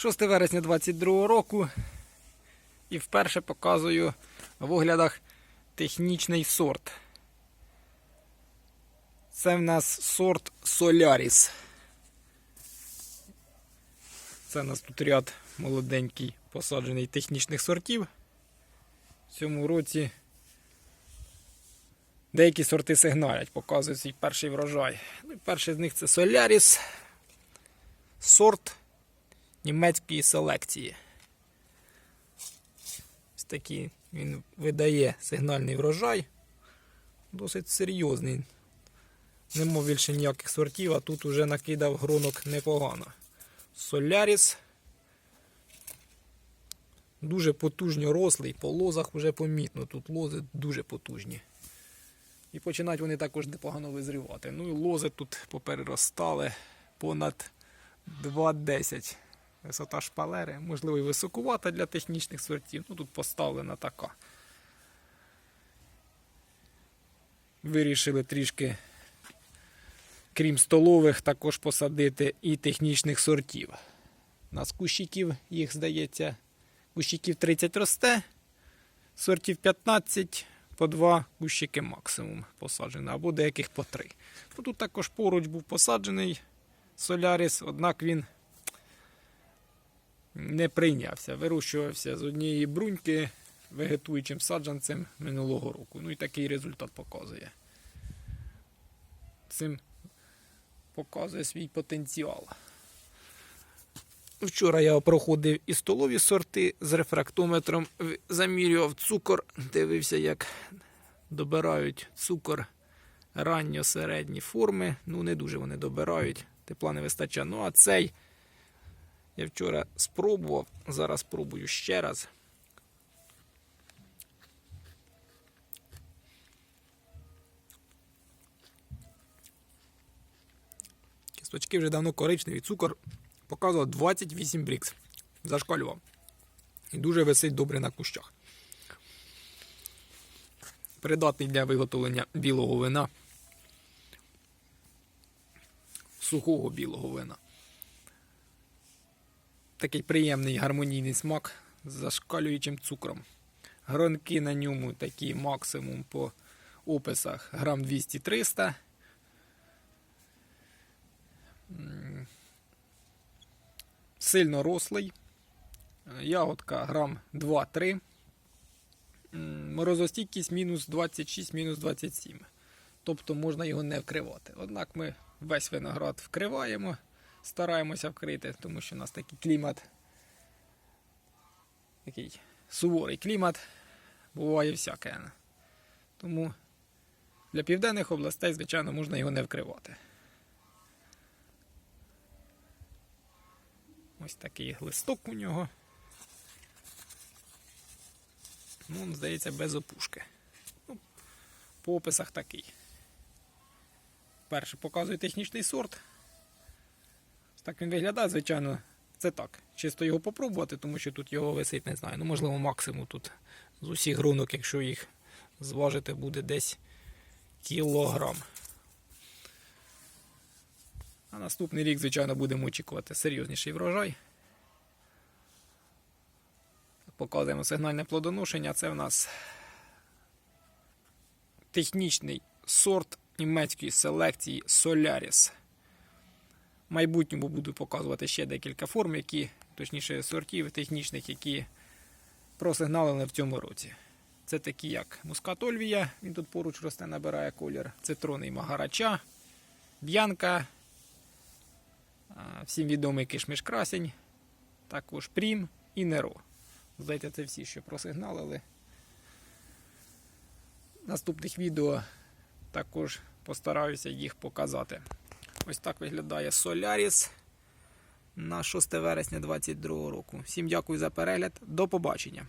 6 вересня 22 року і вперше показую в оглядах технічний сорт. Це в нас сорт Solaris. Це у нас тут ряд молоденький посаджений технічних сортів. В цьому році деякі сорти сигналять, показують свій перший врожай. Ну, перший з них це Solaris. Сорт німецької селекції. Ось такий він видає сигнальний врожай. Досить серйозний. Нема більше ніяких сортів, а тут уже накидав гронок непогано. Соляріс. Дуже потужно рослий, по лозах вже помітно. Тут лози дуже потужні. І починають вони також непогано визрівати. Ну і лози тут попереростали понад 2,10. Висота шпалери, можливо, і високувата для технічних сортів. Ну тут поставлена така. Вирішили трішки, крім столових, також посадити і технічних сортів. У нас кущиків, їх здається, кущиків 30 росте, сортів 15, по 2 кущики максимум посаджено, або деяких по 3. Ну, тут також поруч був посаджений Соляріс, однак він не прийнявся. Вирощувався з однієї бруньки вегетуючим саджанцем минулого року. Ну і такий результат показує. Цим показує свій потенціал. Вчора я проходив і столові сорти з рефрактометром, замірював цукор, дивився, як добирають цукор ранньо середні форми. Ну, не дуже вони добирають, тепла не вистачає. Ну, а цей я вчора спробував, зараз спробую ще раз. Кісточки вже давно коричневі, цукор показував 28 брікс. Зашкалював. І дуже висить добре на кущах. Придатний для виготовлення білого вина. Сухого білого вина. Такий приємний гармонійний смак з зашкалюючим цукром. Гронки на ньому такі максимум по описах грам 200-300. Сильно рослий. Ягодка грам 2-3. Морозостійкість мінус 26, мінус 27. Тобто можна його не вкривати. Однак ми весь виноград вкриваємо, стараємося вкрити, тому що у нас такий клімат, такий суворий клімат, буває всяке. Тому для південних областей, звичайно, можна його не вкривати. Ось такий листок у нього. Ну, здається, без опушки. Ну, по описах такий. Перше показує технічний сорт. Так він виглядає, звичайно, це так. Чисто його попробувати, тому що тут його висить, не знаю. Ну, можливо, максимум тут з усіх грунок, якщо їх зважити, буде десь кілограм. А наступний рік, звичайно, будемо очікувати серйозніший врожай. Показуємо сигнальне плодоношення. Це в нас технічний сорт німецької селекції Solaris. Майбутньому буду показувати ще декілька форм, які, точніше, сортів технічних, які просигналили в цьому році. Це такі, як мускат Ольвія, він тут поруч росте, набирає колір, цитронний магарача, б'янка, всім відомий кишмиш красень, також прім і неро. Здається, це всі, що просигналили. Наступних відео також постараюся їх показати. Ось так виглядає Solaris на 6 вересня 2022 року. Всім дякую за перегляд. До побачення!